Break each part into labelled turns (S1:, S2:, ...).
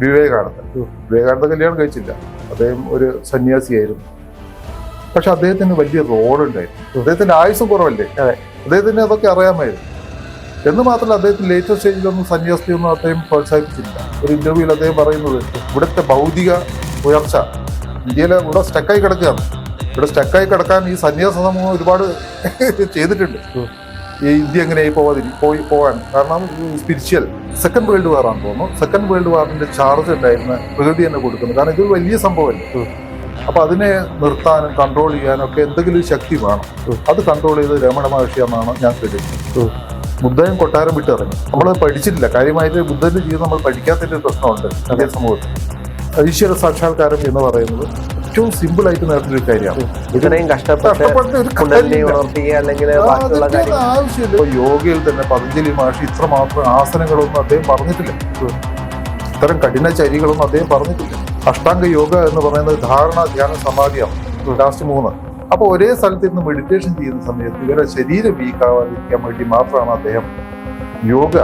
S1: വിവേകാനന്ദൻ. വിവേകാനന്ദ കല്യാണം കഴിച്ചില്ല. അദ്ദേഹം ഒരു സന്യാസിയായിരുന്നു. പക്ഷെ അദ്ദേഹത്തിന് വലിയ റോളുണ്ടായിരുന്നു.
S2: ഉണ്ടായിരുന്നു
S1: അദ്ദേഹത്തിന്റെ ആയുസ് കുറവല്ലേ?
S2: അതെ.
S1: അദ്ദേഹത്തിന് അതൊക്കെ അറിയാമായിരുന്നു. എന്ന് മാത്രമല്ല അദ്ദേഹത്തിന് ലേറ്റസ്റ്റ് സ്റ്റേജിലൊന്നും സന്യാസിയൊന്നും അദ്ദേഹം പ്രോത്സാഹിപ്പിച്ചില്ല. ഒരു ഇന്റർവ്യൂവിൽ അദ്ദേഹം പറയുന്നത് ഇവിടുത്തെ ഭൗതിക ഉയർച്ച ഇന്ത്യയിലെ ഇവിടെ സ്റ്റക്കായി കിടക്കുകയാണ്. ഇവിടെ സ്റ്റക്കായി കിടക്കാൻ ഈ സന്യാസ സമൂഹം ഒരുപാട് ചെയ്തിട്ടുണ്ട്. ഇന്ത്യ എങ്ങനെയായി പോവാതിരി പോയി പോകാൻ കാരണം സ്പിരിച്വൽ സെക്കൻഡ് വേൾഡ് വാർ ആണെന്ന് തോന്നുന്നു. സെക്കൻഡ് വേൾഡ് വാറിന്റെ ചാർജ് ഉണ്ടായിരുന്ന പ്രകൃതി തന്നെ കൊടുക്കുന്നു. കാരണം ഇതൊരു വലിയ സംഭവമല്ലേ. അപ്പൊ അതിനെ നിർത്താനും കൺട്രോൾ ചെയ്യാനും ഒക്കെ എന്തെങ്കിലും ഒരു ശക്തി വേണം. അത് കൺട്രോൾ ചെയ്ത് രമണ മഹർഷി എന്നാണ് ഞാൻ കേട്ടിട്ടുള്ളത്
S2: ബുദ്ധയും
S1: ബുദ്ധൻ കൊട്ടാരം വിട്ട് ഇറങ്ങി നമ്മൾ പഠിച്ചിട്ടില്ല. കാര്യമായിട്ട് ബുദ്ധന്റെ ജീവിതം നമ്മൾ പഠിക്കാത്തതിന്റെ ഒരു പ്രശ്നമുണ്ട്. അതേ. സമൂഹത്തിൽ. ഈശ്വര സാക്ഷാത്കാരം എന്ന് പറയുന്നത് ഏറ്റവും സിമ്പിൾ ആയിട്ട് നേടുന്ന ഒരു കാര്യമാണ്.
S2: ഇത്രയും കഷ്ടപ്പെട്ട്
S1: കാര്യമില്ല.
S2: അല്ലെങ്കിൽ
S1: യോഗയിൽ തന്നെ പതഞ്ജലി മഹർഷി ഇത്ര മാത്രം ആസനങ്ങളൊന്നും അദ്ദേഹം പറഞ്ഞിട്ടില്ല. ഇത്തരം കഠിന ചരികളൊന്നും അദ്ദേഹം പറഞ്ഞിട്ടില്ല. അഷ്ടാംഗ യോഗ എന്ന് പറയുന്നത് ധാരണ ധ്യാന സമാധിയാണ്. ലാസ്റ്റ് മൂന്ന്. അപ്പൊ ഒരേ സ്ഥലത്ത് നിന്ന് മെഡിറ്റേഷൻ ചെയ്യുന്ന സമയത്ത് ഇവരെ ശരീരം വീക്കാവാതിരിക്കാൻ വേണ്ടി മാത്രമാണ് അദ്ദേഹം യോഗ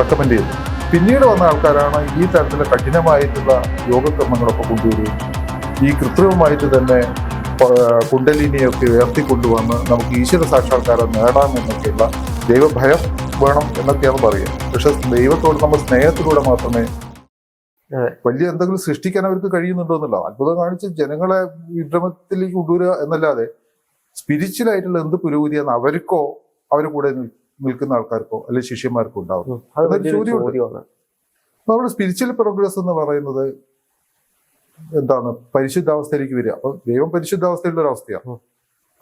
S1: റെക്കമെൻഡ് ചെയ്തത് പിന്നീട് വന്ന ആൾക്കാരാണ് ഈ തരത്തിലെ കഠിനമായിട്ടുള്ള യോഗക്രമങ്ങളൊക്കെ കൊണ്ടുവരികയും ഈ കൃത്രിമമായിട്ട് തന്നെ കുണ്ടലിനെയൊക്കെ ഉയർത്തിക്കൊണ്ടുവന്ന് നമുക്ക് ഈശ്വര സാക്ഷാത്കാരം നേടാമെന്നൊക്കെയുള്ള ദൈവഭയം വേണം എന്നൊക്കെയാണ് പറയുക. പക്ഷെ ദൈവത്തോട് നമ്മൾ സ്നേഹത്തിലൂടെ മാത്രമേ വലിയ എന്തെങ്കിലും സൃഷ്ടിക്കാൻ അവർക്ക് കഴിയുന്നുണ്ടോ എന്നുള്ള അത്ഭുതം കാണിച്ച് ജനങ്ങളെ വിഭ്രമത്തിലേക്ക് കൊണ്ടുവരിക എന്നല്ലാതെ സ്പിരിച്വലായിട്ടുള്ള എന്ത് പുരോഗതിയാണ് അവർക്കോ അവരുടെ കൂടെ നിൽക്കുന്ന ആൾക്കാർക്കോ അല്ലെങ്കിൽ ശിഷ്യന്മാർക്കോ ഉണ്ടാവും. നമ്മുടെ സ്പിരിച്വൽ പ്രോഗ്രസ് എന്ന് പറയുന്നത് എന്താണ് പരിശുദ്ധാവസ്ഥയിലേക്ക് വരിക. അപ്പൊ ദൈവം പരിശുദ്ധാവസ്ഥയിലുള്ള ഒരു അവസ്ഥയാണ്.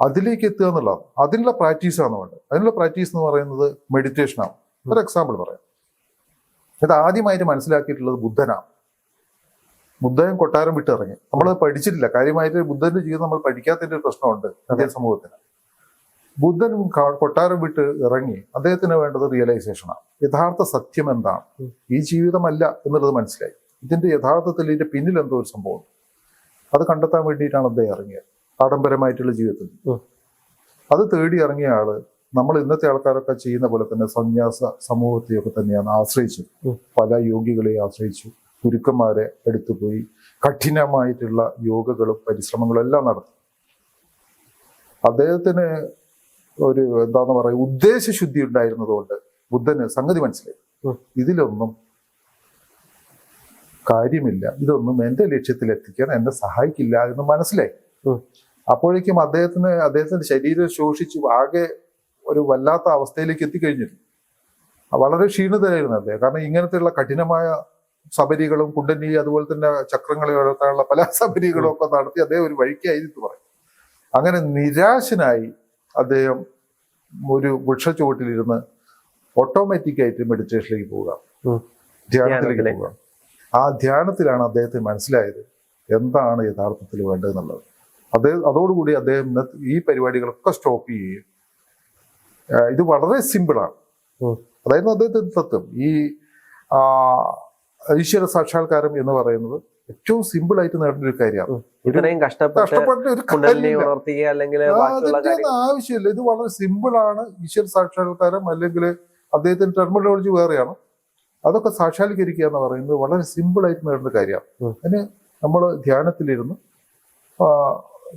S1: അതിലേക്ക് എത്തുക എന്നുള്ളതാണ്. അതിനുള്ള പ്രാക്ടീസാണ് വേണ്ടത്. അതിനുള്ള പ്രാക്ടീസ് എന്ന് പറയുന്നത് മെഡിറ്റേഷൻ ആണ്. ഒരു എക്സാമ്പിൾ പറയാം. ഇത് ആദ്യമായിട്ട് മനസ്സിലാക്കിയിട്ടുള്ളത് ബുദ്ധനാണ്. ബുദ്ധൻ കൊട്ടാരം വിട്ടിറങ്ങി. നമ്മൾ പഠിച്ചിട്ടില്ല. കാര്യമായിട്ട് ബുദ്ധന്റെ ജീവിതം നമ്മൾ പഠിക്കാത്തതിന്റെ ഒരു പ്രശ്നമുണ്ട് അതേ. സമൂഹത്തിന്. ബുദ്ധൻ കൊട്ടാരം വിട്ട് ഇറങ്ങി അദ്ദേഹത്തിന് വേണ്ടത് റിയലൈസേഷനാണ് യഥാർത്ഥ സത്യം എന്താണ്? ഈ ജീവിതമല്ല എന്നുള്ളത് മനസ്സിലായി. ഇതിന്റെ യഥാർത്ഥത്തിൽ ഇതിന്റെ പിന്നിൽ എന്തോ ഒരു സംഭവം അത് കണ്ടെത്താൻ വേണ്ടിയിട്ടാണ് അദ്ദേഹം ഇറങ്ങിയത്. ആഡംബരമായിട്ടുള്ള ജീവിതത്തിൽ. അത് തേടി ഇറങ്ങിയ ആൾ നമ്മൾ ഇന്നത്തെ ആൾക്കാരൊക്കെ ചെയ്യുന്ന പോലെ തന്നെ സന്യാസ സമൂഹത്തെയൊക്കെ തന്നെയാണ് ആശ്രയിച്ചത്. പല യോഗികളെ ആശ്രയിച്ചു. ഗുരുക്കന്മാരെ എടുത്തുപോയി കഠിനമായിട്ടുള്ള യോഗകളും പരിശ്രമങ്ങളും എല്ലാം നടത്തി. അദ്ദേഹത്തിന് ഒരു എന്താന്ന് പറയുക ഉദ്ദേശശുദ്ധി ഉണ്ടായിരുന്നതുകൊണ്ട് ബുദ്ധന് സംഗതി മനസ്സിലായി. ഇതിലൊന്നും കാര്യമില്ല. ഇതൊന്നും എന്റെ ലക്ഷ്യത്തിൽ എത്തിക്കാൻ എന്നെ സഹായിക്കില്ല എന്ന് മനസ്സിലായി. അപ്പോഴേക്കും അദ്ദേഹത്തിന് അദ്ദേഹത്തിന്റെ ശരീരം ശോഷിച്ച് ആകെ ഒരു വല്ലാത്ത അവസ്ഥയിലേക്ക് എത്തിക്കഴിഞ്ഞിരുന്നു. വളരെ ക്ഷീണിതരായിരുന്നു അദ്ദേഹം. കാരണം ഇങ്ങനത്തെയുള്ള കഠിനമായ സബരികളും കുണ്ടനി അതുപോലെ തന്നെ ചക്രങ്ങളെ വളർത്താനുള്ള പല സബരികളും ഒക്കെ നടത്തി അദ്ദേഹം ഒരു വഴിക്കായിരുന്നു പറയും. അങ്ങനെ നിരാശനായി അദ്ദേഹം ഒരു വൃക്ഷച്ചുവട്ടിലിരുന്ന് ഓട്ടോമാറ്റിക് ആയിട്ട് മെഡിറ്റേഷനിലേക്ക്
S2: പോകാം.
S1: ധ്യാനത്തിലേക്ക്
S2: ധ്യാനത്തിലേക്ക്.
S1: ആ ധ്യാനത്തിലാണ് അദ്ദേഹത്തെ മനസ്സിലായത് എന്താണ് യഥാർത്ഥത്തിൽ വേണ്ടതെന്നുള്ളത്. അദ്ദേഹം അതോടുകൂടി അദ്ദേഹം ഈ പരിപാടികളൊക്കെ സ്റ്റോപ്പ് ചെയ്യുകയും ഇത് വളരെ സിമ്പിളാണ്. അതായിരുന്നു അദ്ദേഹത്തിന്റെ തത്വം. ഈ ഈശ്വര സാക്ഷാത്കാരം എന്ന് പറയുന്നത് ഏറ്റവും സിമ്പിൾ ആയിട്ട് നേടുന്ന ഒരു കാര്യമാണ്.
S2: ഇത്രയും കഷ്ടപ്പെട്ട്
S1: ഒരു ആവശ്യമില്ല. ഇത് വളരെ സിമ്പിൾ ആണ് ഈശ്വര സാക്ഷാത്കാരം അല്ലെങ്കിൽ അദ്ദേഹത്തിന്റെ ടെർമിനോളജി വേറെയാണ്. അതൊക്കെ സാക്ഷാത്കരിക്കുക എന്ന് പറയുന്നത് വളരെ സിമ്പിളായിട്ട് നേടുന്ന കാര്യമാണ്. അതിന് നമ്മൾ ധ്യാനത്തിലിരുന്ന്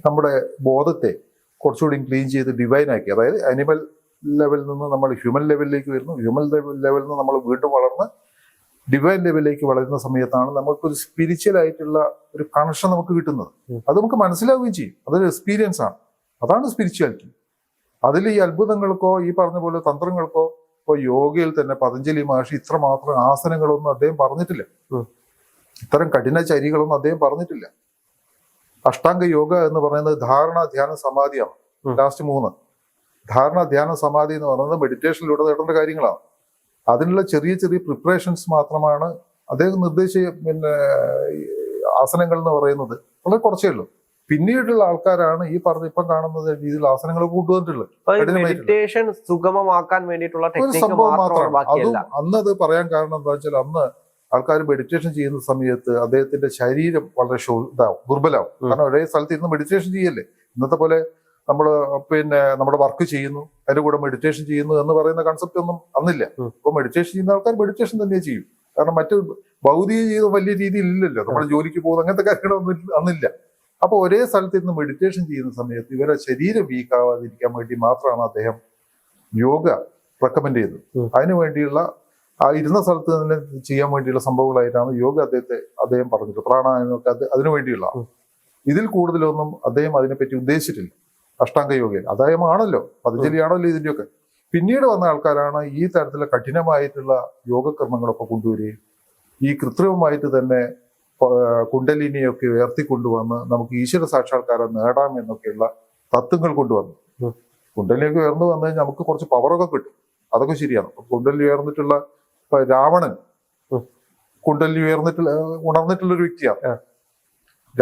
S1: നമ്മുടെ ബോധത്തെ കുറച്ചുകൂടി ക്ലീൻ ചെയ്ത് ഡിവൈൻ ആക്കി. അതായത് അനിമൽ ലെവലിൽ നിന്ന് നമ്മൾ ഹ്യൂമൻ ലെവലിലേക്ക് വരുന്നു. ഹ്യൂമൻ ലെവലിൽ നിന്ന് നമ്മൾ വീണ്ടും വളർന്ന് ഡിവൈൻ ലെവലിലേക്ക് വളരുന്ന സമയത്താണ് നമുക്കൊരു സ്പിരിച്വൽ ആയിട്ടുള്ള ഒരു കണക്ഷൻ നമുക്ക് കിട്ടുന്നത്. അത് നമുക്ക് മനസ്സിലാവുകയും ചെയ്യും. അതൊരു എക്സ്പീരിയൻസ് ആണ്. അതാണ് സ്പിരിച്വാലിറ്റി അതിൽ ഈ അത്ഭുതങ്ങൾക്കോ ഈ പറഞ്ഞ പോലെ തന്ത്രങ്ങൾക്കോ ഇപ്പോൾ യോഗയിൽ തന്നെ പതഞ്ജലി മഹർഷി ഇത്ര മാത്രം ആസനങ്ങളൊന്നും അദ്ദേഹം പറഞ്ഞിട്ടില്ല. ഇത്തരം കഠിന ചരികളൊന്നും അദ്ദേഹം പറഞ്ഞിട്ടില്ല. അഷ്ടാംഗ യോഗ എന്ന് പറയുന്നത് ധാരണ ധ്യാന സമാധിയാണ്. ലാസ്റ്റ് മൂന്ന്. ധാരണ ധ്യാന സമാധി എന്ന് പറയുന്നത് മെഡിറ്റേഷനിലൂടെ നേടേണ്ട കാര്യങ്ങളാണ്. അതിനുള്ള ചെറിയ ചെറിയ പ്രിപ്പറേഷൻസ് മാത്രമാണ് അദ്ദേഹം നിർദ്ദേശിച്ച പിന്നെ ആസനങ്ങൾ എന്ന് പറയുന്നത്. വളരെ കുറച്ചേ ഉള്ളൂ. പിന്നീടുള്ള ആൾക്കാരാണ് ഈ പറഞ്ഞ ഇപ്പം കാണുന്ന രീതിയിൽ ആസനങ്ങൾ കൂട്ടുവന്നിട്ടുള്ളത്
S2: സുഗമമാക്കാൻ വേണ്ടിയിട്ടുള്ള
S1: സംഭവം
S2: മാത്രമാണ്.
S1: അതും അന്ന് അത് പറയാൻ കാരണം എന്താ വെച്ചാൽ അന്ന് ആൾക്കാർ മെഡിറ്റേഷൻ ചെയ്യുന്ന സമയത്ത് അദ്ദേഹത്തിന്റെ ശരീരം വളരെ ഷോ ഇതാവും ദുർബലാവും കാരണം ഒരേ സ്ഥലത്ത് ഇരുന്ന് മെഡിറ്റേഷൻ ചെയ്യല്ലേ? ഇന്നത്തെ പോലെ നമ്മൾ പിന്നെ നമ്മുടെ വർക്ക് ചെയ്യുന്നു അതിന്റെ കൂടെ മെഡിറ്റേഷൻ ചെയ്യുന്നു എന്ന് പറയുന്ന കൺസെപ്റ്റ് ഒന്നും അന്നില്ല.
S2: അപ്പൊ
S1: ഇപ്പൊ മെഡിറ്റേഷൻ ചെയ്യുന്ന ആൾക്കാർ മെഡിറ്റേഷൻ തന്നെ ചെയ്യും. കാരണം മറ്റു ഭൗതിക ജീവിതം വലിയ രീതിയിൽ ഇല്ലല്ലോ. നമ്മുടെ ജോലിക്ക് പോകുന്ന അങ്ങനത്തെ കാര്യങ്ങളൊന്നും അന്നില്ല. അപ്പൊ ഒരേ സ്ഥലത്ത് ഇരുന്ന് മെഡിറ്റേഷൻ ചെയ്യുന്ന സമയത്ത് ഇവരെ ശരീരം വീക്ക് ആവാതിരിക്കാൻ വേണ്ടി മാത്രമാണ് അദ്ദേഹം യോഗ റെക്കമെൻഡ് ചെയ്തത്. അതിനു വേണ്ടിയുള്ള ആ ഇരുന്ന സ്ഥലത്ത് തന്നെ ചെയ്യാൻ വേണ്ടിയുള്ള സംഭവങ്ങളായിട്ടാണ് യോഗ അദ്ദേഹത്തെ അദ്ദേഹം പറഞ്ഞത്. പ്രാണായമൊക്കെ അത് അതിനു വേണ്ടിയുള്ള. ഇതിൽ കൂടുതലൊന്നും അദ്ദേഹം അതിനെപ്പറ്റി ഉദ്ദേശിച്ചിട്ടില്ല. അഷ്ടാംഗ യോഗയിൽ. അദ്ദേഹമാണല്ലോ പതഞ്ജലിയാണല്ലോ ഇതിന്റെയൊക്കെ. പിന്നീട് വന്ന ആൾക്കാരാണ് ഈ തരത്തിലുള്ള കഠിനമായിട്ടുള്ള യോഗകർമ്മങ്ങളൊക്കെ കൊണ്ടുവരികയും ഈ കൃത്രിമമായിട്ട് തന്നെ കുണ്ടലിനിയൊക്കെ ഉയർത്തിക്കൊണ്ടുവന്ന് നമുക്ക് ഈശ്വര സാക്ഷാത്കാരം നേടാം എന്നൊക്കെയുള്ള തത്വങ്ങൾ കൊണ്ടുവന്നു. കുണ്ടലിനിയൊക്കെ ഉയർന്നു വന്നു കഴിഞ്ഞാൽ നമുക്ക് കുറച്ച് പവറൊക്കെ കിട്ടും. അതൊക്കെ ശരിയാണ്. കുണ്ടലി ഉയർന്നിട്ടുള്ള ഇപ്പൊ രാവണൻ. കുണ്ടലിനി ഉയർന്നിട്ടുള്ള ഉണർന്നിട്ടുള്ള ഒരു വ്യക്തിയാണ്.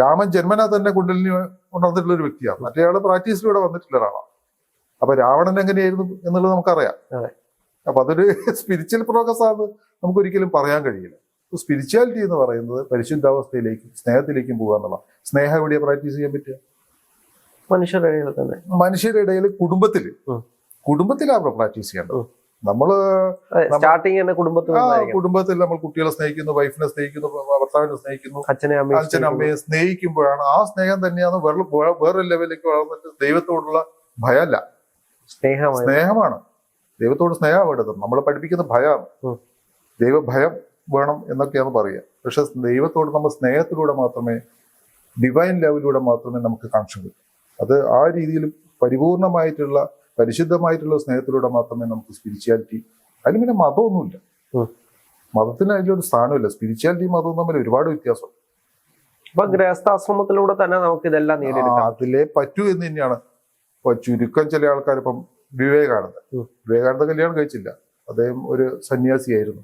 S1: രാമൻ ജന്മനാ തന്നെ കുണ്ടലിനി ഉണർന്നിട്ടുള്ള ഒരു വ്യക്തിയാണ്. മറ്റേയാൾ പ്രാക്ടീസിലൂടെ വന്നിട്ടുള്ള ഒരാളാണ്. അപ്പൊ രാവണൻ എങ്ങനെയായിരുന്നു എന്നുള്ളത് നമുക്കറിയാം. അപ്പൊ അതൊരു സ്പിരിച്വൽ പ്രോഗ്രസ് ആണെന്ന് നമുക്ക് ഒരിക്കലും പറയാൻ കഴിയില്ല. സ്പിരിച്വാലിറ്റി എന്ന് പറയുന്നത് പരിശുദ്ധാവസ്ഥയിലേക്കും സ്നേഹത്തിലേക്കും പോകുക എന്നുള്ള സ്നേഹം എവിടെയാ പ്രാക്ടീസ് ചെയ്യാൻ പറ്റുക?
S2: മനുഷ്യരുടെ ഇടയിൽ തന്നെ.
S1: മനുഷ്യരുടെ ഇടയിൽ കുടുംബത്തിൽ. കുടുംബത്തിലാണ് പ്രാക്ടീസ് ചെയ്യേണ്ടത്. നമ്മൾ
S2: സ്റ്റാർട്ടിങ് തന്നെ കുടുംബത്തിൽ
S1: കുടുംബത്തിൽ നമ്മൾ കുട്ടികളെ സ്നേഹിക്കുന്നു വൈഫിനെ സ്നേഹിക്കുന്നു ഭർത്താവിനെ സ്നേഹിക്കുന്നു
S2: അച്ഛനെ അമ്മയെ
S1: അമ്മയെ സ്നേഹിക്കുമ്പോഴാണ് ആ സ്നേഹം തന്നെയാണ് വേറെ വേറെ വേറൊരു ലെവലിലേക്ക് വളർന്നിട്ട് ദൈവത്തോടുള്ള ഭയമല്ല
S2: സ്നേഹമാണ്
S1: സ്നേഹമാണ്. ദൈവത്തോട് സ്നേഹം വേണ്ടത്. നമ്മളെ പഠിപ്പിക്കുന്ന ഭയമാണ്. ദൈവഭയം വേണം എന്നൊക്കെയാണ് പറയുക. പക്ഷെ ദൈവത്തോട് നമ്മൾ സ്നേഹത്തിലൂടെ മാത്രമേ ഡിവൈൻ ലെവലിലൂടെ മാത്രമേ നമുക്ക് കണക്ഷൻ കിട്ടൂ. അത് ആ രീതിയിൽ പരിപൂർണമായിട്ടുള്ള പരിശുദ്ധമായിട്ടുള്ള സ്നേഹത്തിലൂടെ മാത്രമേ നമുക്ക് സ്പിരിച്വാലിറ്റി അതിന് പിന്നെ മതമൊന്നുമില്ല. മതത്തിന് അതിലൊരു സ്ഥാനമില്ല. സ്പിരിച്വാലിറ്റി മതവും തമ്മിൽ ഒരുപാട് വ്യത്യാസം.
S2: അപ്പൊ ഗൃഹസ്ഥാശ്രമത്തിലൂടെ തന്നെ നമുക്ക് ഇതെല്ലാം നേടിയെടുക്കാം.
S1: അതിലേ പറ്റൂ എന്ന് തന്നെയാണ്. ഇപ്പൊ ചുരുക്കം ചില ആൾക്കാർ ഇപ്പം വിവേകാനന്ദ. വിവേകാനന്ദ കല്യാണം കഴിച്ചില്ല. അദ്ദേഹം ഒരു സന്യാസിയായിരുന്നു.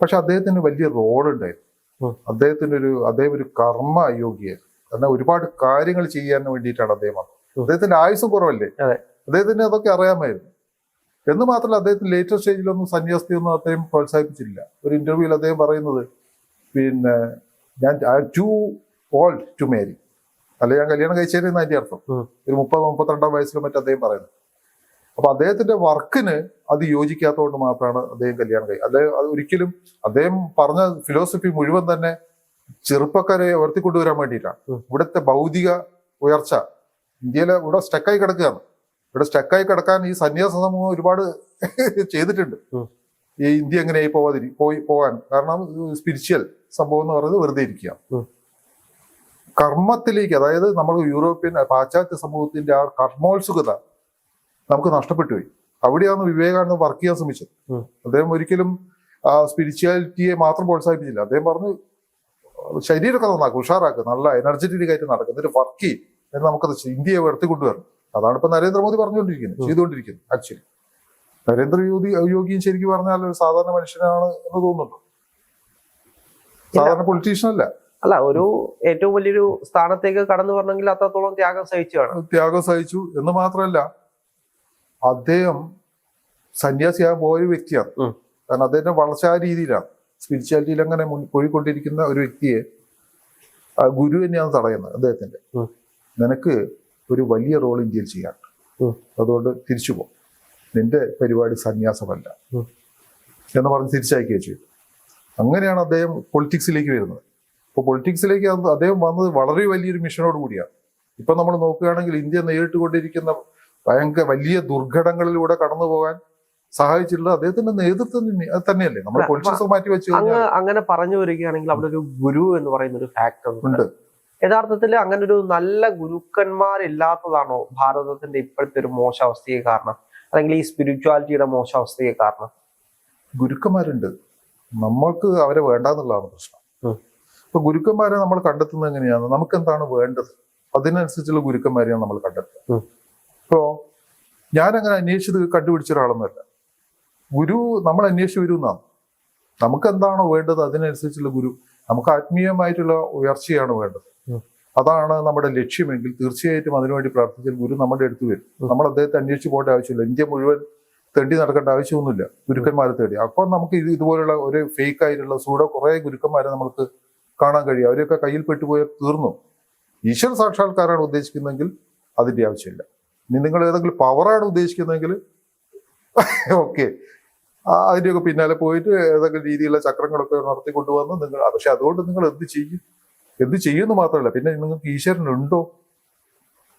S1: പക്ഷെ അദ്ദേഹത്തിന് വലിയ റോൾ ഉണ്ടായിരുന്നു
S2: അദ്ദേഹത്തിന്റെ
S1: അദ്ദേഹത്തിന് ഒരു അദ്ദേഹം ഒരു കർമ്മ അയോഗ്യായിരുന്നു കാരണം ഒരുപാട് കാര്യങ്ങൾ ചെയ്യാൻ വേണ്ടിയിട്ടാണ് അദ്ദേഹം വന്നത്. അദ്ദേഹത്തിന്റെ ആയുസ് കുറവല്ലേ. അദ്ദേഹത്തിന് അതൊക്കെ അറിയാമായിരുന്നു. എന്ന് മാത്രമല്ല അദ്ദേഹത്തിന് ലേറ്റർ സ്റ്റേജിലൊന്നും ഒന്നും അദ്ദേഹം പ്രോത്സാഹിപ്പിച്ചില്ല. ഒരു ഇന്റർവ്യൂവിൽ അദ്ദേഹം പറയുന്നത് പിന്നെ ഞാൻ ടു ഓൾഡ് ടു മാരി അല്ലെ ഞാൻ കല്യാണം കഴിച്ചേരുന്ന അതിന്റെ അർത്ഥം. ഒരു മുപ്പത് മുപ്പത്തിരണ്ടാം വയസ്സിലും മറ്റും അദ്ദേഹം പറയുന്നത്. അപ്പൊ അദ്ദേഹത്തിന്റെ വർക്കിന് അത് യോജിക്കാത്തതുകൊണ്ട് മാത്രമാണ് അദ്ദേഹം കല്യാണം കഴിയും അദ്ദേഹം അത് ഒരിക്കലും അദ്ദേഹം പറഞ്ഞ ഫിലോസഫി മുഴുവൻ തന്നെ ചെറുപ്പക്കാരെ ഉയർത്തിക്കൊണ്ടുവരാൻ വേണ്ടിയിട്ടാണ്. ഇവിടുത്തെ ഭൗതിക ഉയർച്ച ഇന്ത്യയിലെ ഇവിടെ സ്റ്റക്കായി കിടക്കുകയാണ്. ഇവിടെ സ്റ്റക്കായി കിടക്കാൻ ഈ സന്യാസ സമൂഹം ഒരുപാട് ചെയ്തിട്ടുണ്ട്. ഈ ഇന്ത്യ എങ്ങനെയായി പോവാതിരി പോയി പോകാൻ കാരണം സ്പിരിച്വൽ സംഭവം എന്ന് പറയുന്നത് വെറുതെ ഇരിക്കുക കർമ്മത്തിലേക്ക് അതായത് നമ്മൾ യൂറോപ്യൻ പാശ്ചാത്യ സമൂഹത്തിന്റെ ആ കർമ്മോത്സുകത നമുക്ക് നഷ്ടപ്പെട്ടു പോയി. അവിടെയാണ് വിവേകാനന്ദ വർക്ക് ചെയ്യാൻ ശ്രമിച്ചത്. അദ്ദേഹം ഒരിക്കലും സ്പിരിച്വാലിറ്റിയെ മാത്രം പ്രോത്സാഹിപ്പിച്ചില്ല. അദ്ദേഹം പറഞ്ഞു ശരീരമൊക്കെ നന്നാക്കും ഉഷാറാക്കുക നല്ല എനർജറ്റിക് ആയിട്ട് നടക്കും എന്നിട്ട് വർക്ക് ചെയ്യും. എന്ന് നമുക്കത് ഇന്ത്യയെ ഉയർത്തിക്കൊണ്ടുവരണം. അതാണ് ഇപ്പൊ നരേന്ദ്രമോദി പറഞ്ഞുകൊണ്ടിരിക്കുന്നത്. ചെയ്തുകൊണ്ടിരിക്കുന്നത് ആക്ച്വലി നരേന്ദ്ര യോഗി യോഗിയും ശരിക്കും പറഞ്ഞാൽ ഒരു സാധാരണ മനുഷ്യനാണ് എന്ന് തോന്നുന്നുണ്ട്? സാധാരണ പൊളിറ്റീഷ്യൻ അല്ല.
S2: അല്ല ഒരു ഏറ്റവും വലിയൊരു സ്ഥാനത്തേക്ക് കടന്നു വരണമെങ്കിൽ അത്രത്തോളം ത്യാഗം സഹിച്ചു വേണം.
S1: ത്യാഗം സഹിച്ചു എന്ന് മാത്രമല്ല അദ്ദേഹം സന്യാസിയാകാൻ പോയ ഒരു വ്യക്തിയാണ്. കാരണം അദ്ദേഹത്തിന്റെ വളർച്ച ആ രീതിയിലാണ്. സ്പിരിച്വാലിറ്റിയിൽ അങ്ങനെ പോയിക്കൊണ്ടിരിക്കുന്ന ഒരു വ്യക്തിയെ ആ ഗുരു തന്നെയാണ് തടയുന്നത് അദ്ദേഹത്തിന്റെ. നിനക്ക് ഒരു വലിയ റോൾ ഇന്ത്യയിൽ ചെയ്യാൻ. അതുകൊണ്ട് തിരിച്ചു പോ. നിന്റെ പരിപാടി സന്യാസമല്ല. എന്ന് പറഞ്ഞ് തിരിച്ചയക്കുക ചെയ്തു. അങ്ങനെയാണ് അദ്ദേഹം പൊളിറ്റിക്സിലേക്ക് വരുന്നത്. അപ്പോൾ പൊളിറ്റിക്സിലേക്ക് അദ്ദേഹം വന്നത് വളരെ വലിയൊരു മിഷനോട് കൂടിയാണ്. ഇപ്പൊ നമ്മൾ നോക്കുകയാണെങ്കിൽ ഇന്ത്യ നേരിട്ട് കൊണ്ടിരിക്കുന്ന ഭയങ്കര വലിയ ദുർഘടങ്ങളിലൂടെ കടന്നു പോകാൻ സഹായിച്ചിട്ടുള്ളത് അദ്ദേഹത്തിന്റെ നേതൃത്വം തന്നെയല്ലേ? നമ്മൾ കോൺഷ്യസ് മാറ്റി വെച്ച്
S2: അങ്ങനെ പറഞ്ഞു വരികയാണെങ്കിൽ അവിടെ ഒരു ഗുരു എന്ന് പറയുന്ന ഒരു ഫാക്ടർ
S1: ഉണ്ട്.
S2: യഥാർത്ഥത്തിൽ അങ്ങനെ ഒരു നല്ല ഗുരുക്കന്മാരില്ലാത്തതാണോ ഭാരതത്തിന്റെ ഇപ്പോഴത്തെ ഒരു മോശാവസ്ഥയെ കാരണം? അല്ലെങ്കിൽ ഈ സ്പിരിച്വാലിറ്റിയുടെ മോശാവസ്ഥയെ കാരണം?
S1: ഗുരുക്കന്മാരുണ്ട്. നമ്മൾക്ക് അവരെ വേണ്ടാന്നുള്ളതാണ് പ്രശ്നം.
S2: അപ്പൊ
S1: ഇപ്പൊ ഗുരുക്കന്മാരെ നമ്മൾ കണ്ടെത്തുന്നത് എങ്ങനെയാണ്? നമുക്ക് എന്താണ് വേണ്ടത്? അതിനനുസരിച്ചുള്ള ഗുരുക്കന്മാരെയാണ് നമ്മൾ കണ്ടെത്തുക
S2: ഉം.
S1: ഞാനങ്ങനെ അന്വേഷിച്ചത് കണ്ടുപിടിച്ച ഒരാളൊന്നുമല്ല. ഗുരു നമ്മൾ അന്വേഷിച്ച് വരുന്നതാണ് നമുക്ക് എന്താണോ വേണ്ടത് അതിനനുസരിച്ചുള്ള ഗുരു. നമുക്ക് ആത്മീയമായിട്ടുള്ള ഉയർച്ചയാണ് വേണ്ടത്. അതാണ് നമ്മുടെ ലക്ഷ്യമെങ്കിൽ തീർച്ചയായിട്ടും അതിനുവേണ്ടി പ്രാർത്ഥിച്ചാൽ ഗുരു നമ്മുടെ അടുത്ത് വരും. നമ്മൾ അദ്ദേഹത്തെ അന്വേഷിച്ച് പോകേണ്ട ആവശ്യമില്ല. ഇന്ത്യ മുഴുവൻ തെണ്ടി നടക്കേണ്ട ആവശ്യമൊന്നുമില്ല. ഗുരുക്കന്മാരെ തേടി. അപ്പോൾ നമുക്ക് ഇത് ഇതുപോലുള്ള ഒരു ഫേക്ക് ആയിട്ടുള്ള സൂടെ കുറെ ഗുരുക്കന്മാരെ നമുക്ക് കാണാൻ കഴിയും. അവരെയൊക്കെ കയ്യിൽ പെട്ടുപോയാൽ തീർന്നു. ഈശ്വര സാക്ഷാത്കാരാണ് ഉദ്ദേശിക്കുന്നതെങ്കിൽ അതിന്റെ ആവശ്യമില്ല. ഇനി നിങ്ങൾ ഏതെങ്കിലും പവറാണ് ഉദ്ദേശിക്കുന്നതെങ്കിൽ ഓക്കെ അതിന്റെയൊക്കെ പിന്നാലെ പോയിട്ട് ഏതൊക്കെ രീതിയിലുള്ള ചക്രങ്ങളൊക്കെ നടത്തി കൊണ്ടുവന്ന് നിങ്ങൾ പക്ഷെ അതുകൊണ്ട് നിങ്ങൾ എന്ത് ചെയ്യും? എന്ത് ചെയ്യുമെന്ന് മാത്രമല്ല പിന്നെ നിങ്ങൾക്ക് ഈശ്വരനുണ്ടോ?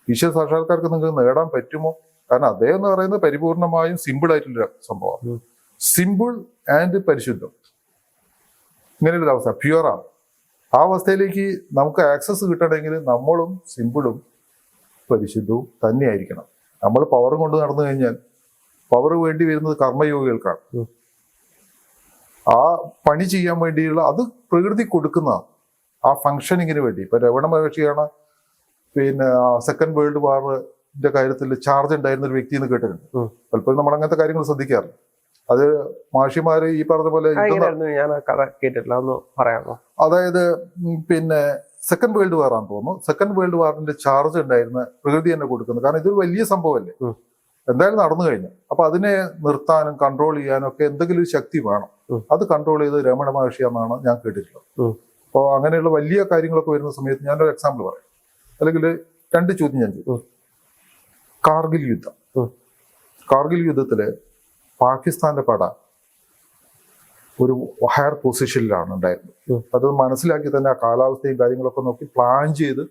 S1: ഈശ്വര സാക്ഷാത്കാർക്ക് നിങ്ങൾക്ക് നേടാൻ പറ്റുമോ? കാരണം അദ്ദേഹം എന്ന് പറയുന്നത് പരിപൂർണമായും സിമ്പിൾ ആയിട്ടുള്ള സംഭവമാണ്. സിമ്പിൾ ആൻഡ് പരിശുദ്ധം. ഇങ്ങനെയുള്ള അവസ്ഥ പ്യുവറാണ് ആ അവസ്ഥയിലേക്ക് നമുക്ക് ആക്സസ് കിട്ടണമെങ്കിൽ നമ്മളും സിമ്പിളും പരിശുദ്ധവും തന്നെയായിരിക്കണം. നമ്മൾ പവർ കൊണ്ട് നടന്നു കഴിഞ്ഞാൽ പവർ വേണ്ടി വരുന്നത് കർമ്മയോഗികൾക്കാണ്. ആ പണി ചെയ്യാൻ വേണ്ടിയുള്ള അത് പ്രകൃതി കൊടുക്കുന്ന ആ ഫങ്ഷനിങ്ങിന് വേണ്ടി. ഇപ്പൊ രവണ മഹർഷിയാണ് പിന്നെ സെക്കൻഡ് വേൾഡ് വാറിന്റെ കാര്യത്തിൽ ചാർജ് ഉണ്ടായിരുന്ന ഒരു വ്യക്തി എന്ന് കേട്ടിട്ടുണ്ട് പലപ്പോഴും നമ്മൾ അങ്ങനത്തെ കാര്യങ്ങൾ ശ്രദ്ധിക്കാറില്ല അത് മഹർഷിമാര് ഈ പറഞ്ഞ പോലെ അതായത് പിന്നെ സെക്കൻഡ് വേൾഡ് വാർ ആണെന്ന് തോന്നുന്നു. സെക്കൻഡ് വേൾഡ് വാറിന്റെ ചാർജ് ഉണ്ടായിരുന്ന പ്രകൃതി തന്നെ കൊടുക്കുന്നത് കാരണം ഇതൊരു വലിയ സംഭവമല്ലേ. എന്തായാലും നടന്നു കഴിഞ്ഞു. അപ്പൊ അതിനെ നിർത്താനും കൺട്രോൾ ചെയ്യാനും ഒക്കെ എന്തെങ്കിലും ഒരു ശക്തി വേണം. അത് കൺട്രോൾ ചെയ്ത് രമണ മഹർഷി എന്നാണ് ഞാൻ കേട്ടിട്ടുള്ളത്. അപ്പോൾ അങ്ങനെയുള്ള വലിയ കാര്യങ്ങളൊക്കെ വരുന്ന സമയത്ത് ഞാനൊരു എക്സാമ്പിൾ പറയാം. അല്ലെങ്കിൽ രണ്ട് ചോദ്യം ഞാൻ ചോദിക്കും. കാർഗിൽ യുദ്ധം. കാർഗിൽ യുദ്ധത്തിൽ പാകിസ്ഥാന്റെ പട ഒരു ഹയർ പൊസിഷനിലാണ് ഉണ്ടായിരുന്നത്. അത് മനസ്സിലാക്കി തന്നെ ആ കാലാവസ്ഥയും കാര്യങ്ങളൊക്കെ നോക്കി പ്ലാൻ ചെയ്ത്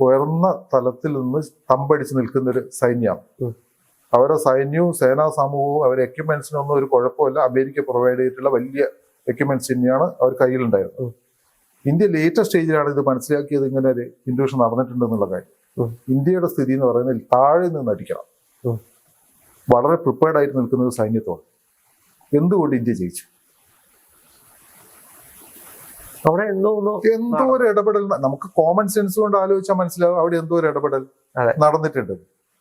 S1: ഉയർന്ന തലത്തിൽ നിന്ന് തമ്പടിച്ച് നിൽക്കുന്ന ഒരു സൈന്യമാണ്
S2: അവരെ
S1: അവരുടെ സൈന്യവും സേനാ സമൂഹവും അവരുടെ എക്യുപ്മെന്റ്സിനൊന്നും ഒരു കുഴപ്പമില്ല. അമേരിക്ക പ്രൊവൈഡ് ചെയ്തിട്ടുള്ള വലിയ എക്യുപ്മെന്റ്സ് തന്നെയാണ് അവർ കയ്യിലുണ്ടായിരുന്നത്. ഇന്ത്യ ലേറ്റസ്റ്റ് സ്റ്റേജിലാണ് ഇത് മനസ്സിലാക്കിയത് ഇങ്ങനെ ഒരു ഇൻഡ്യൂഷൻ നടന്നിട്ടുണ്ടെന്നുള്ള കാര്യം. ഇന്ത്യയുടെ സ്ഥിതി എന്ന് പറയുന്നത് താഴെ നിന്ന് അടിക്കണം വളരെ പ്രിപ്പയർഡ് ആയിട്ട് നിൽക്കുന്ന ഒരു സൈന്യത്തോട്. എന്തുകൊണ്ട് ഇന്ത്യ ജയിച്ചു?
S2: അവിടെ എന്തോ
S1: എന്തോ ഒരു ഇടപെടൽ നമുക്ക് കോമൺ സെൻസ് കൊണ്ട് ആലോചിച്ചാൽ മനസ്സിലാവും അവിടെ എന്തോ ഒരു ഇടപെടൽ നടന്നിട്ടുണ്ട്.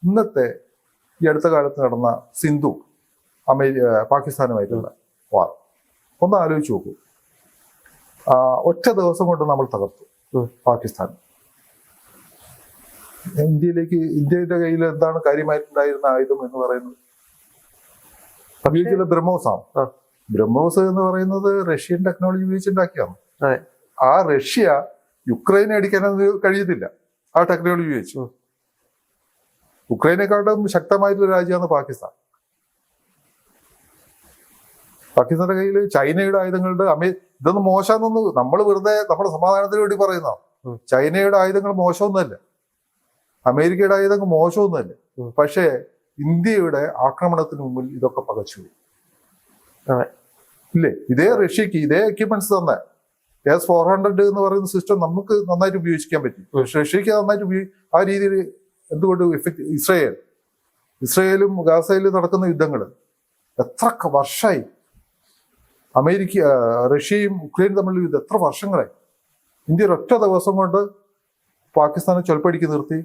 S1: ഇന്നത്തെ ഈ അടുത്ത കാലത്ത് നടന്ന സിന്ധു അമേരി പാകിസ്ഥാനുമായിട്ടുള്ള വാർ. ഒന്ന് ആലോചിച്ച് നോക്കൂ. ഒറ്റ ദിവസം കൊണ്ട് നമ്മൾ തകർത്തു. പാകിസ്ഥാൻ. ഇന്ത്യയിലേക്ക് ഇന്ത്യയുടെ കയ്യിൽ എന്താണ് കാര്യമായിട്ടുണ്ടായിരുന്ന ആയുധം എന്ന് പറയുന്നത്? ഉപയോഗിച്ചുള്ള ബ്രഹ്മോസാണ്. ബ്രഹ്മോസ് എന്ന് പറയുന്നത് റഷ്യൻ ടെക്നോളജി ഉപയോഗിച്ചുണ്ടാക്കിയാണ്. ആ റഷ്യ യുക്രൈനെ അടിക്കാനൊന്നും കഴിയത്തില്ല. ആ ടെക്നോളജി ഉപയോഗിച്ചു. യുക്രൈനെക്കാട്ടും ശക്തമായിട്ടുള്ള രാജ്യമാണ് പാകിസ്ഥാൻ. പാകിസ്ഥാന്റെ കയ്യിൽ ചൈനയുടെ ആയുധങ്ങളുണ്ട് അമേ ഇതൊന്നും മോശമെന്നൊന്ന് നമ്മൾ വെറുതെ നമ്മുടെ സമാധാനത്തിന് വേണ്ടി പറയുന്നതാണ് ചൈനയുടെ ആയുധങ്ങൾ മോശമൊന്നുമല്ല. അമേരിക്കയുടെ ആയുധങ്ങൾ മോശമൊന്നുമല്ല. പക്ഷേ ഇന്ത്യയുടെ ആക്രമണത്തിന് മുമ്പിൽ ഇതൊക്കെ
S2: പകച്ചു.
S1: ഇല്ലേ? ഇതേ റഷ്യക്ക് ഇതേ എക്യുപ്മെന്റ്സ് തന്നെ എസ് ഫോർ ഹൺഡ്രഡ് എന്ന് പറയുന്ന സിസ്റ്റം നമുക്ക് നന്നായിട്ട് ഉപയോഗിക്കാൻ പറ്റി. റഷ്യക്ക് നന്നായിട്ട് ഉപയോഗി ആ രീതിയിൽ എന്തുകൊണ്ട് എഫക്ട് ഇസ്രയേൽ. ഇസ്രയേലും ഗാസയിലും നടക്കുന്ന യുദ്ധങ്ങൾ എത്ര വർഷമായി അമേരിക്ക റഷ്യയും ഉക്രൈനും തമ്മിലുള്ള യുദ്ധം എത്ര വർഷങ്ങളായി? ഇന്ത്യ ഒറ്റ ദിവസം കൊണ്ട് പാകിസ്ഥാനെ ചൊൽപ്പടിക്ക് നിർത്തി.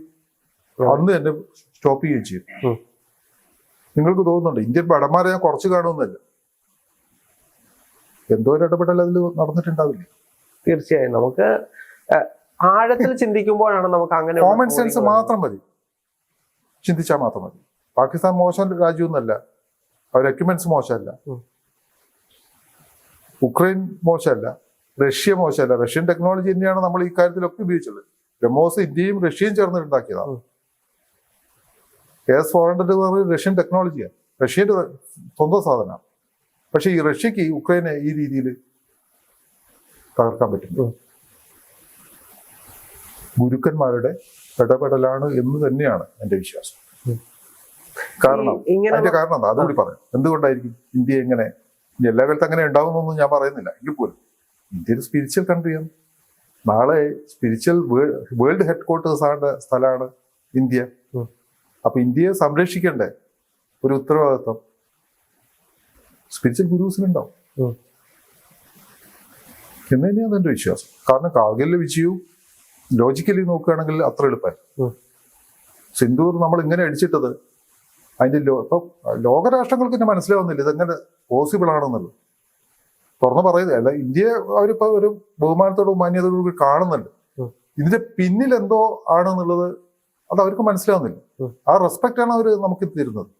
S1: അന്ന് തന്നെ സ്റ്റോപ്പ് ചെയ്യുകയും
S2: ചെയ്യും.
S1: നിങ്ങൾക്ക് തോന്നുന്നുണ്ട്? ഇന്ത്യൻ ഇടമാരെ ഞാൻ കുറച്ച് കാണുമെന്നല്ല. എന്തോ ഒരു ഇടപെടൽ അതിൽ നടന്നിട്ടുണ്ടാവില്ലേ?
S2: തീർച്ചയായും നമുക്ക് ആഴത്തിൽ ചിന്തിക്കുമ്പോഴാണ് നമുക്ക് അങ്ങനെ
S1: കോമൺ സെൻസ് മാത്രം മതി. ചിന്തിച്ചാൽ മാത്രം മതി. പാകിസ്ഥാൻ മോശം രാജ്യമൊന്നുമല്ല അവർ എക്യുപ്മെന്റ്സ് മോശമല്ല. ഉക്രൈൻ മോശമല്ല. റഷ്യ മോശമല്ല. റഷ്യൻ ടെക്നോളജി തന്നെയാണ് നമ്മൾ ഈ കാര്യത്തിലൊക്കെ ഉപയോഗിച്ചത്. ബ്രഹ്മോസ് ഇന്ത്യയും റഷ്യയും ചേർന്നിട്ടുണ്ടാക്കിയതാണ്.
S2: ഉണ്ടാക്കിയതാണ്
S1: എസ് ഫോർ ഹൺഡ്രഡ് എന്ന് പറയുന്നത് റഷ്യൻ ടെക്നോളജിയാണ് റഷ്യയുടെ സ്വന്തം സാധനമാണ്. പക്ഷേ ഈ റഷ്യക്ക് ഉക്രൈനെ ഈ രീതിയിൽ തകർക്കാൻ പറ്റും. ഗുരുക്കന്മാരുടെ ഇടപെടലാണ് എന്ന് തന്നെയാണ് എന്റെ വിശ്വാസം. കാരണം അതിന്റെ കാരണം എന്താ അതുകൂടി പറയാം. എന്തുകൊണ്ടായിരിക്കും ഇന്ത്യ എങ്ങനെ എല്ലാ കാലത്തും അങ്ങനെ ഉണ്ടാകുമെന്നൊന്നും ഞാൻ പറയുന്നില്ല. എങ്കിൽ പോലും ഇന്ത്യ ഒരു സ്പിരിച്വൽ കൺട്രിയാണ് നാളെ സ്പിരിച്വൽ വേൾഡ് ഹെഡ് ക്വാർട്ടേഴ്സ് സ്ഥലമാണ് ഇന്ത്യ. അപ്പൊ ഇന്ത്യയെ സംരക്ഷിക്കേണ്ട ഒരു ഉത്തരവാദിത്വം സ്പിരിച്വൽ ഗുരുസിനുണ്ടാവും. എന്ന് തന്നെയാണ് എന്റെ വിശ്വാസം. കാരണം കാർഗിലിലെ വിജയവും ലോജിക്കലി നോക്കുകയാണെങ്കിൽ അത്ര എളുപ്പമായി. സിന്ധൂർ നമ്മൾ ഇങ്ങനെ അടിച്ചിട്ടത് അതിന്റെ ലോ ഇപ്പൊ ലോകരാഷ്ട്രങ്ങൾക്ക് തന്നെ മനസ്സിലാവുന്നില്ല ഇതെങ്ങനെ പോസിബിൾ ആണെന്നുള്ളത്. തുറന്നു പറയുന്നത് അല്ല ഇന്ത്യയെ അവരിപ്പോ ഒരു ബഹുമാനത്തോടും മാന്യതയോടും കൂടി കാണുന്നുണ്ട്. ഇതിന്റെ പിന്നിൽ എന്തോ ആണെന്നുള്ളത് അത് അവർക്ക് മനസ്സിലാവുന്നില്ല. ആ റെസ്പെക്റ്റ് ആണ് അവർ നമുക്ക് തരുന്നത്.